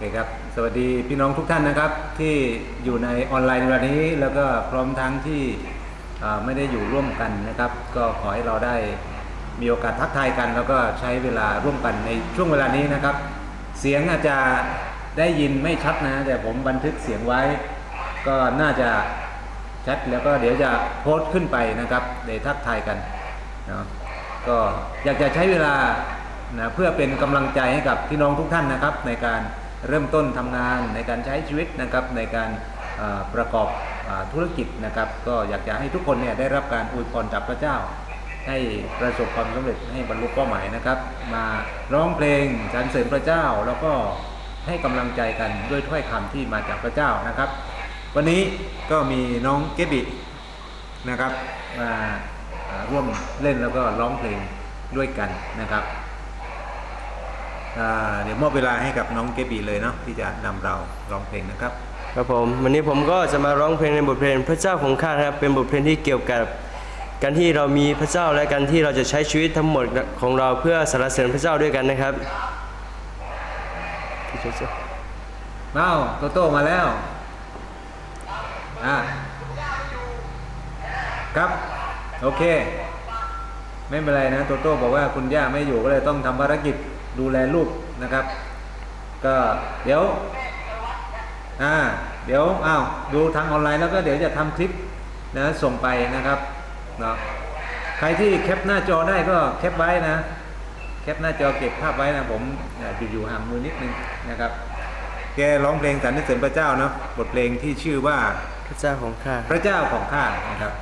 เคครับ สวัสดีพี่น้องทุกท่านนะครับ ที่อยู่ในออนไลน์ในวันนี้แล้วก็พร้อมทั้งที่ไม่ได้อยู่ร่วมกันนะครับ ก็ขอให้เราได้มีโอกาสทักทายกัน แล้วก็ใช้เวลาร่วมกันในช่วงเวลานี้นะครับ เสียงอาจจะได้ยินไม่ชัดนะ แต่ผมบันทึกเสียงไว้ ก็น่าจะชัดแล้วก็เดี๋ยวจะโพสต์ขึ้นไปนะครับในทักทายกันนะก็อยากจะใช้เวลานะเพื่อเป็นกำลังใจให้กับพี่น้องทุกท่านนะครับในการ เริ่มต้นทำงานในการใช้ชีวิตนะครับในการประกอบธุรกิจนะครับ ก็อยากจะให้ทุกคนเนี่ยได้รับการอวยพรจากพระเจ้า ให้ประสบความสำเร็จให้บรรลุเป้าหมายนะครับ มาร้องเพลงสรรเสริญพระเจ้า แล้วก็ให้กำลังใจกันด้วยถ้อยคำที่มาจากพระเจ้านะครับ วันนี้ก็มีน้องเกบินะครับมาร่วมเล่นแล้วก็ร้องเพลงด้วยกันนะครับ เดี๋ยวมอบเวลาให้กับน้องเกบีเลยเนาะที่จะนำเราร้องเพลงนะครับ ครับผมวันนี้ผมก็จะมาร้องเพลงในบทเพลงพระเจ้าของข้านะครับเป็นบทเพลงที่เกี่ยวกับการที่เรามีพระเจ้าและการที่เราจะใช้ชีวิตทั้งหมดของเราเพื่อสรรเสริญพระเจ้าด้วยกันนะครับพี่โจเซฟเมาโตโต้มาแล้วอ่าครับโอเค ไม่เป็นไรนะโตโต้บอกว่าคุณย่าไม่อยู่ก็เลยต้องทำภารกิจ ดูแลลูกนะครับ ก็เดี๋ยวอ่าเดี๋ยวอ้าวดูทางออนไลน์แล้วก็เดี๋ยวจะทำคลิปนะส่งไปนะครับเนาะใครที่แคปหน้าจอได้ก็แคปไว้นะ แคปหน้าจอเก็บภาพไว้นะผมอยู่อยู่ห่างมือนิดนึงนะครับ แกร้องเพลงสรรเสริญพระเจ้าเนาะบทเพลงที่ชื่อว่าพระเจ้าของข้าพระเจ้าของข้านะครับ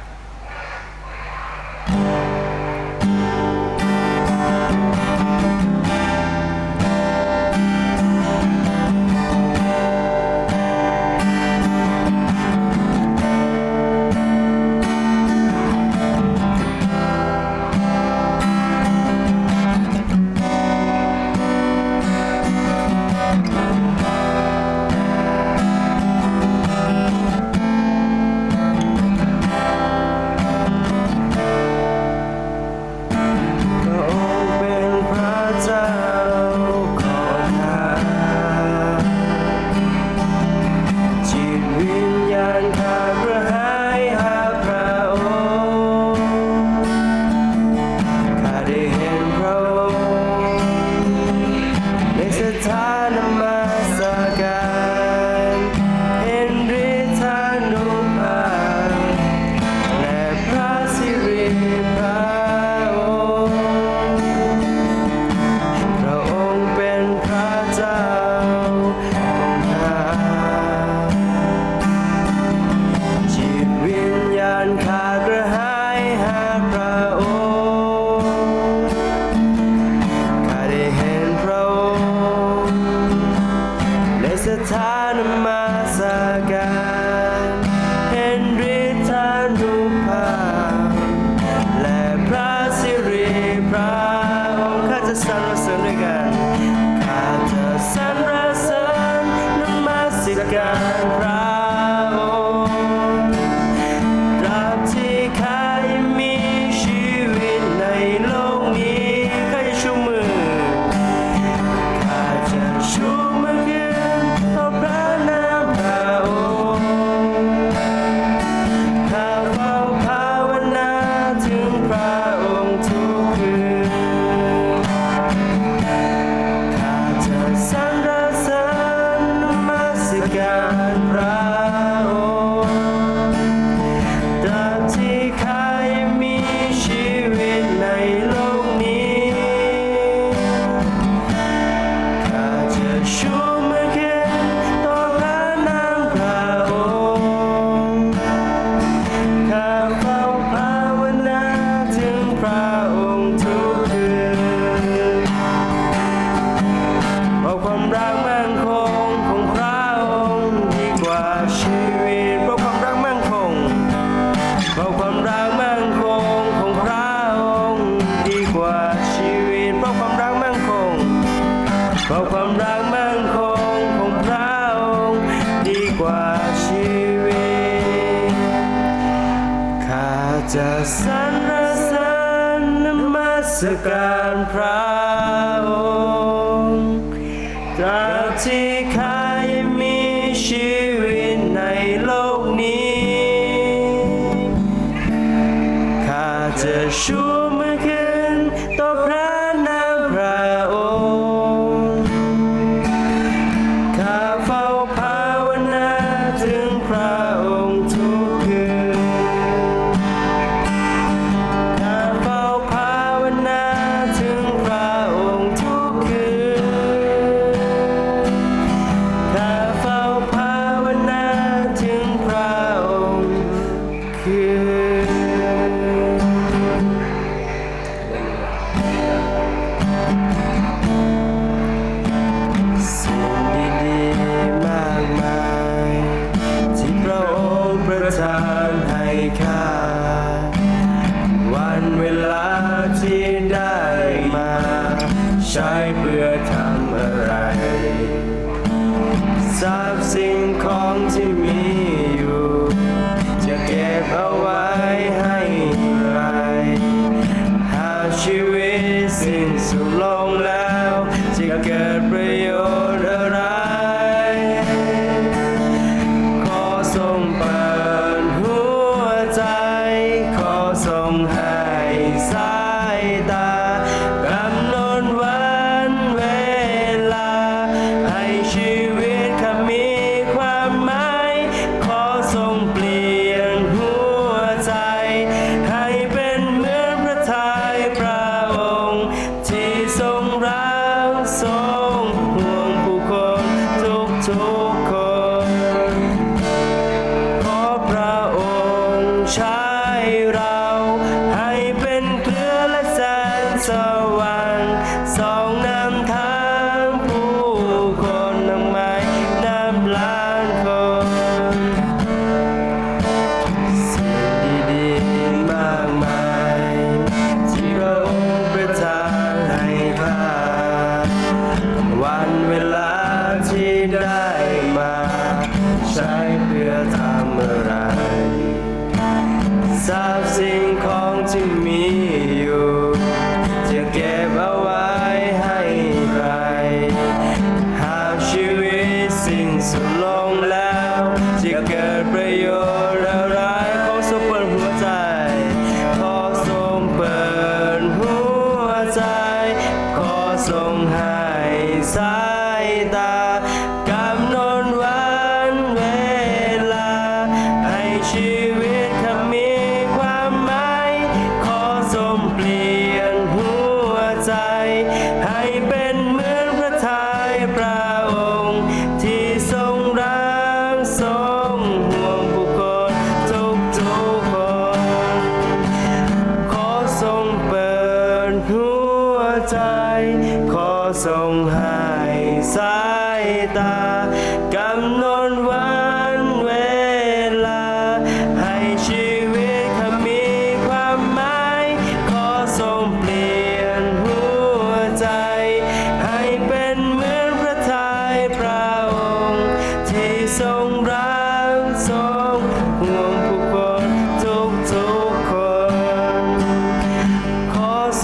เพราะความรักมั่นคงของพระองค์ดีกว่าชีวิต ข้าจะสรรเสริญนมัสการพระ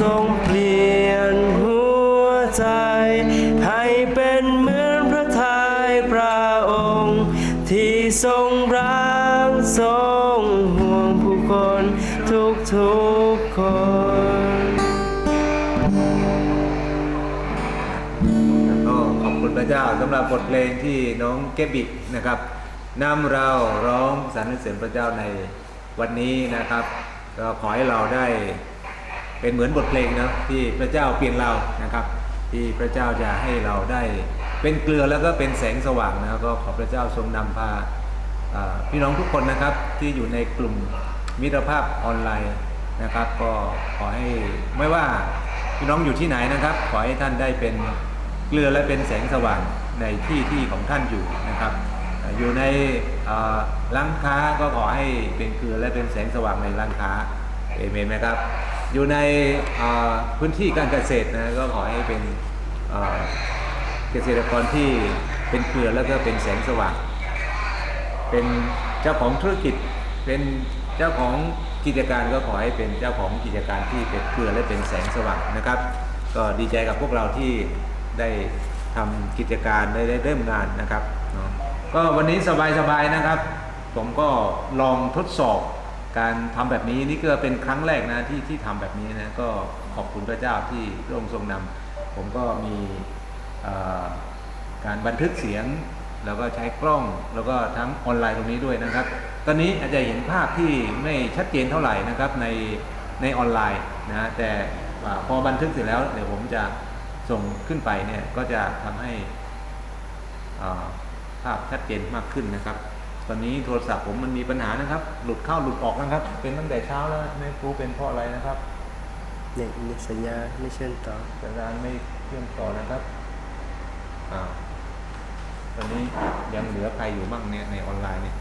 ทรงเปลี่ยนหัวใจ ให้เป็นเหมือนพระทัยพระองค์ ที่ทรงรักทรงห่วงผู้คนทุกทุกคนก็ขอบคุณพระเจ้าสำหรับบทเพลงที่น้องเกบิกนะครับนำเราร้องสรรเสริญพระเจ้าในวันนี้นะครับ ก็ขอให้เราได้ เป็นเหมือนบทเพลงนะที่พระเจ้าเปลี่ยนเรานะครับ ที่พระเจ้าจะให้เราได้เป็นเกลือแล้วก็เป็นแสงสว่างนะก็ขอพระเจ้าทรงนำพาอ่าพี่น้องทุกคนนะครับที่อยู่ในกลุ่มมิตรภาพออนไลน์นะครับ ก็ขอให้ไม่ว่าพี่น้องอยู่ที่ไหนนะครับ ขอให้ท่านได้เป็นเกลือและเป็นแสงสว่างในที่ที่ของท่านอยู่นะครับ อยู่ในร้านค้าก็ขอให้เป็นเกลือและเป็นแสงสว่างในร้านค้าเอเมนไหมครับ อยู่ในพื้นที่การเกษตรนะก็ขอให้เป็นเกษตรกรที่เป็นเกลือแล้วก็เป็นแสงสว่าง เป็นเจ้าของธุรกิจ เป็นเจ้าของกิจการก็ขอให้เป็นเจ้าของกิจการที่เป็นเกลือและเป็นแสงสว่างนะครับ ก็ดีใจกับพวกเราที่ได้ทำกิจการได้ได้เริ่มงานนะครับ ก็วันนี้สบายๆนะครับ ผมก็ลองทดสอบ การทำแบบนี้นี่ก็เป็นครั้งแรกนะที่ที่ทำแบบนี้นะก็ขอบคุณพระเจ้าที่พระองค์ทรงนำผมก็มีการบันทึกเสียง แล้วก็ใช้กล้องแล้วก็ทั้งออนไลน์ตรงนี้ด้วยนะครับ ตอนนี้อาจจะเห็นภาพที่ไม่ชัดเจนเท่าไหร่นะครับในในออนไลน์นะแต่พอบันทึกเสร็จแล้วเดี๋ยวผมจะส่งขึ้นไปเนี่ยก็จะทำให้ภาพชัดเจนมากขึ้นนะครับ ตอนนี้โทรศัพท์ผมมันมีปัญหานะครับ หลุดเข้าหลุดออกนะครับ เป็นตั้งแต่เช้าแล้วไม่รู้เป็นเพราะอะไรนะครับเนี่ยเนี่ยสัญญาไม่เชื่อมต่อสัญญาณไม่เชื่อมต่อนะครับอ่าตอนนี้ยังเหลือใครอยู่บ้างเนี่ยในออนไลน์เนี่ย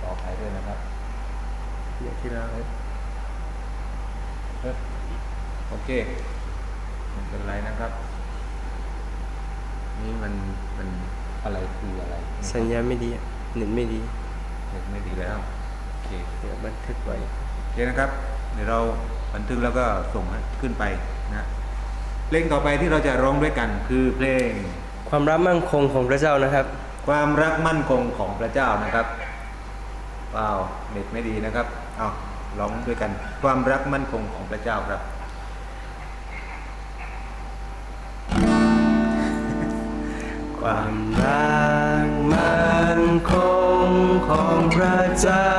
ขออภัยด้วยนะครับอย่างที่เราเอ้ยโอเคไม่เป็นไรนะครับ นี่มันมัน อะไรคืออะไรนะครับสัญญาไม่ดีอะเน็ตไม่ดีเน็ตไม่ดีแล้วโอเคเดี๋ยวบันทึกไว้โอเคนะครับ เดี๋ยวเราบันทึกแล้วก็ส่งขึ้นไปนะเพลงต่อไปที่เราจะร้องด้วยกันคือเพลง ความรักมั่นคงของพระเจ้านะครับ ความรักมั่นคงของพระเจ้านะครับว้าวเน็ตไม่ดีนะครับเอาร้องด้วยกัน ความรักมั่นคงของพระเจ้าครับ ความรักมั่นคงของพระเจ้า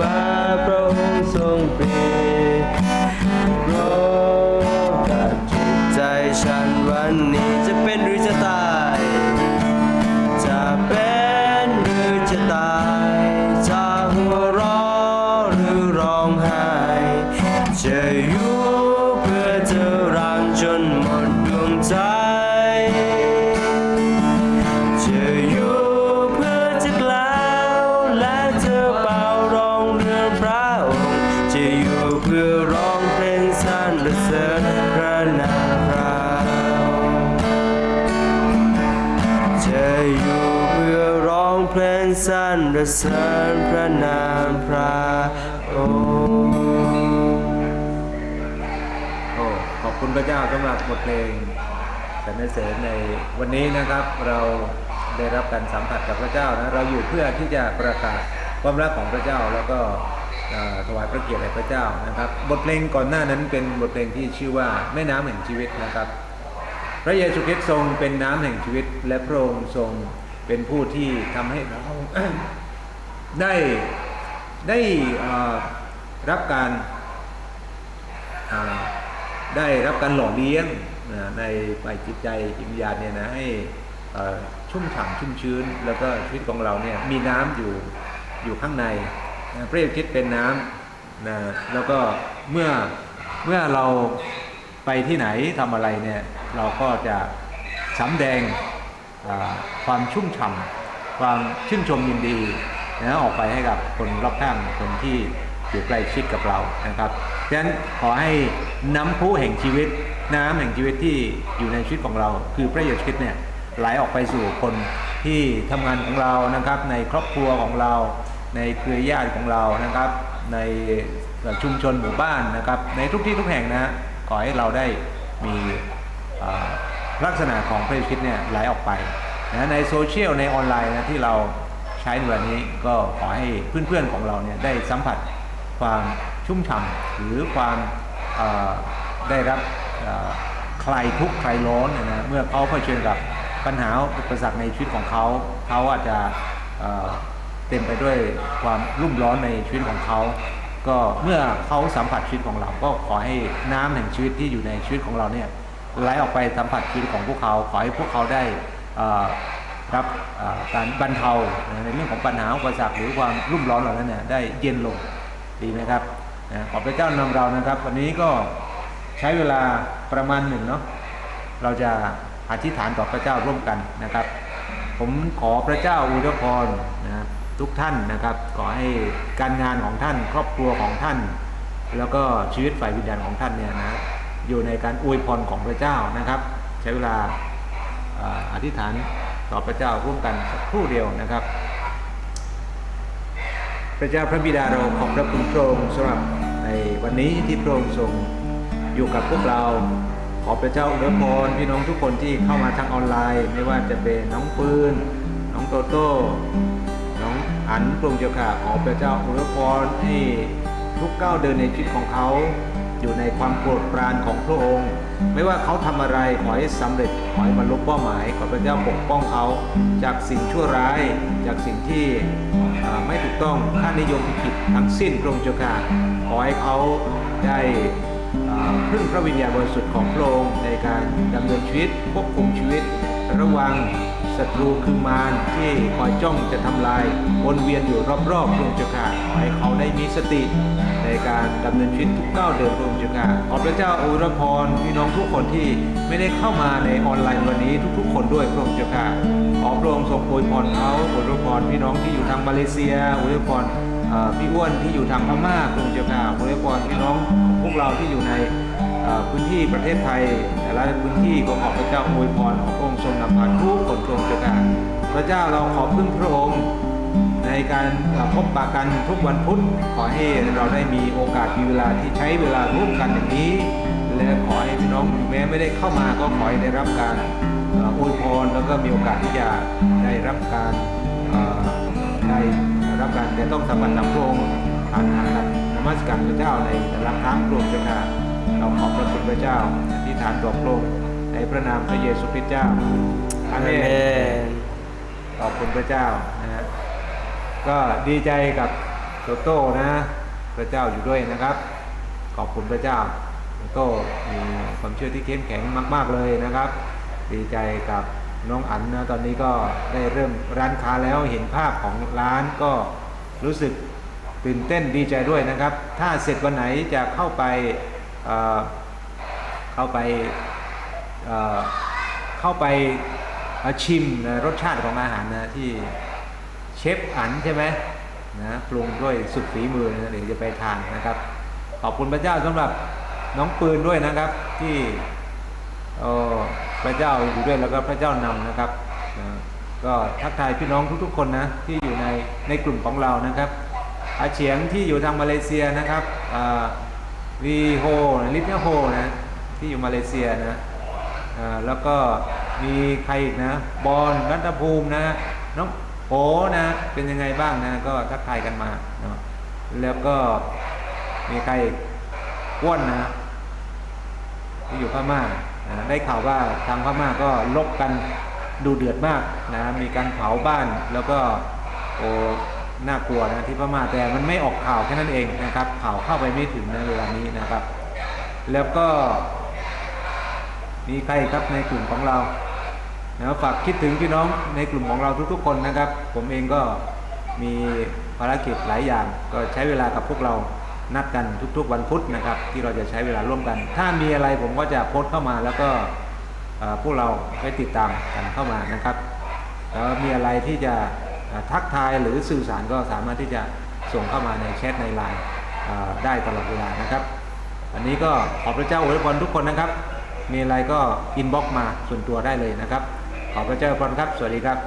ว่าพระองค์ทรงเปรีย รรเสริญพระนามพระองค์โอ้ขอบคุณพระเจ้าสำหรับบทเพลงสรรเสริญในวันนี้นะครับเราได้รับการสัมผัสกับพระเจ้านะเราอยู่เพื่อที่จะประกาศความรักของพระเจ้าแล้วก็ถวายพระเกียรติแด่พระเจ้านะครับ บทเพลงก่อนหน้านั้นเป็นบทเพลงที่ชื่อว่าแม่น้ำแห่งชีวิตนะครับ พระเยซูคริสต์ทรงเป็นน้ำแห่งชีวิต และพระองค์ทรงเป็นผู้ที่ทำให้เรา ได้ได้รับการได้รับการหล่อเลี้ยงในฝ่ายจิตใจจิตวิญญาณเนี่ยนะให้ชุ่มฉ่ำชุ่มชื้น แล้วก็ชีวิตของเราเนี่ยมีน้ำอยู่อยู่ข้างในนะพระเยซูคริสต์เป็นน้ำนะแล้วก็เมื่อเมื่อเราไปที่ไหนทำอะไรเนี่ยเราก็จะสำแดงอ่าความชุ่มฉ่ำความชื่นชมยินดี นะออกไปให้กับคนรอบข้างคนที่อยู่ใกล้ชิดกับเรานะครับฉะนั้นขอให้น้ำพุแห่งชีวิต น้ำแห่งชีวิตที่อยู่ในชีวิตของเรา คือพระเยซูคริสต์เนี่ยไหลออกไปสู่คนที่ทำงานของเรานะครับ ในครอบครัวของเรา ในเครือญาติของเรานะครับ ในชุมชนหมู่บ้านนะครับ ในทุกที่ทุกแห่งนะขอให้เราได้มีลักษณะของพระเยซูคริสต์เนี่ยไหลออกไปนะในโซเชียลในออนไลน์นะที่เรา ใช้ในวันนี้ก็ขอให้เพื่อนๆของเราเนี่ยได้สัมผัสความชุ่มฉ่ำหรือความได้รับคลายทุกข์คลายร้อนนะเมื่อเขาเผชิญกับปัญหาอุปสรรคในชีวิตของเขา เขาอาจจะเต็มไปด้วยความรุ่มร้อนในชีวิตของเขา ก็เมื่อเขาสัมผัสชีวิตของเรา ก็ขอให้น้ำแห่งชีวิตที่อยู่ในชีวิตของเราเนี่ยไหลออกไปสัมผัสชีวิตของพวกเขา ขอให้พวกเขาได้อ่อ รับการบรรเทาในเรื่องของปัญหาอุปสรรคหรือความรุ่มร้อนเหล่านั้นเนี่ยได้เย็นลงดีไหมครับขอพระเจ้านำเรานะครับ วันนี้ก็ใช้เวลาประมาณหนึ่งเนาะเราจะอธิษฐานต่อพระเจ้าร่วมกันนะครับ ผมขอพระเจ้าอวยพรนะทุกท่านนะครับขอให้การงานของท่านครอบครัวของท่าน แล้วก็ชีวิตฝ่ายวิญญาณของท่านเนี่ยนะอยู่ในการอวยพรของพระเจ้านะครับ ใช้เวลาอ่าอธิษฐาน ต่อพระเจ้าร่วมกันสักครู่เดียวนะครับ พระเจ้าพระบิดาเราขอบพระคุณพระองค์สำหรับในวันนี้ที่พระองค์ทรงอยู่กับพวกเรา ขอพระเจ้าอวยพรพี่น้องทุกคนที่เข้ามาทางออนไลน์ ไม่ว่าจะเป็นน้องปืน น้องโตโต้น้องอันพระองเจ้าค่ะขอพระเจ้าอวยพรให้ทุกก้าวเดินในชีวิตของเขา อยู่ในความโปรดปรานของพระองค์ ไม่ว่าเขาทำอะไรขอให้สำเร็จขอให้บรรลุเป้าหมาย ขอพระเจ้าปกป้องเขาจากสิ่งชั่วร้าย จากสิ่งที่ไม่ถูกต้องค่านิยมผิดทั้งสิ้นพระองค์เจ้าค่ะขอให้เขาได้พึ่งพระวิญญาณบริสุทธิ์ของพระองค์ในการดำเนินชีวิตควบคุมชีวิต ระวังศัตรูคือมารที่คอยจ้องจะทำลายวนเวียนอยู่รอบๆพระองเจ้าค่ะขอให้เขาได้มีสติ ในการดำเนินชีวิตทุกก้าวเดินพระองเจ้าค่ะขอพระเจ้าอวยพรพี่น้องทุกคนที่ไม่ได้เข้ามาในออนไลน์วันนี้ทุกๆ คนด้วยพระองค์เจ้าค่ะขอพระองค์ทรงอวยพรเขาอวยพรพี่น้องที่อยู่ทางมาเลเซียอวยพรพี่อ้วนที่อยู่ทางพม่าพระองค์เจ้าค่ะอวยพรพี่น้องของพวกเราที่อยู่ในพื้นที่ประเทศไทยแต่ละพื้นที่ก็ขอพระเจ้าอวยพรขอพระอง ค์ทรงนำพาทุกคนพรงเจ้าค่ะพระเจ้าเราขอพึ่งพระองค์ ในการพบปะกันทุกวันพุธขอให้เราได้มีโอกาสมีเวลาที่ใช้เวลาร่วมกันอย่างนี้ และขอให้พี่น้องแม้ไม่ได้เข้ามาก็ขอให้ได้รับการอ่ออวยพรแล้วก็มีโอกาสที่จะได้รับการได้รับการแต่ต้องสัมผัสนำพระองค์ผ่านการนมัสการพระเจ้าในแต่ละครั้งระองเจ้าค่ะเราขอบพระคุณพระเจ้าอธิษฐานต่อพระองค์ ในพระนามพระเยซูคริสต์เจ้าอาเมอาเมนนขอบคุณพระเจ้านะฮะก็ดีใจกับโตโต้นะ พระเจ้าอยู่ด้วยนะครับ ขอบคุณพระเจ้าโตโต้มีความเชื่อที่เข้มแข็งมาก ๆเลยนะครับ ดีใจกับน้องอันนะตอนนี้ก็ได้เริ่มร้านค้าแล้วเห็นภาพของร้านก็รู้สึกตื่นเต้นดีใจด้วยนะครับ ถ้าเสร็จวันไหนจะเข้าไปเอ่อเข้าไป เข้าไปชิมนะรสชาติของอาหารนะที่เชฟอันใช่ไหมนะปรุงด้วยสุดฝีมือนะเดี๋ยวจะไปทานนะครับ ขอบคุณพระเจ้าสำหรับน้องปืนด้วยนะครับที่พระเจ้าอยู่ด้วยแล้วก็พระเจ้านำนะครับนะก็ทักทายพี่น้องทุกๆ คนนะที่อยู่ในในกลุ่มของเรานะครับ อาเฉียงที่อยู่ทางมาเลเซียนะครับวีโฮลิทเนโฮนะที่อยู่มาเลเซียนะ แล้วก็มีใครอีกนะ บอลรัตภูมินะน้องโอนะ เป็นยังไงบ้างนะ ก็ทักทายกันมาเนาะแล้วก็มีใครอีกอ้วนนะ ที่อยู่พม่าได้ข่าวว่าทางพม่าก็ลบกันดูเดือดมากนะ มีการเผาบ้านแล้วก็โอ้น่ากลัวนะที่พม่าแต่มันไม่ออกข่าวแค่นั้นเองนะครับ ข่าวเข้าไปไม่ถึงในเวลานี้นะครับ แล้วก็ มีใครครับในกลุ่มของเรานะฝากคิดถึงพี่น้องในกลุ่มของเราทุกๆ คนนะครับ ผมเองก็มีภารกิจหลายอย่าง ก็ใช้เวลากับพวกเรานัดกันทุกๆ วันพุธนะครับ ที่เราจะใช้เวลาร่วมกัน ถ้ามีอะไรผมก็จะโพสต์เข้ามาแล้วก็พวกเราไปติดตามกันเข้ามานะครับแล้วมีอะไรที่จะทักทายหรือสื่อสารก็สามารถที่จะส่งเข้ามาในแชทในไลน์ได้ตลอดเวลานะครับ อันนี้ก็ขอบพระเจ้าอวยพรทุกคนนะครับ มีอะไรก็อินบ็อกมาส่วนตัวได้เลยนะครับ ขอพระเจ้าพรครับ สวัสดีครับ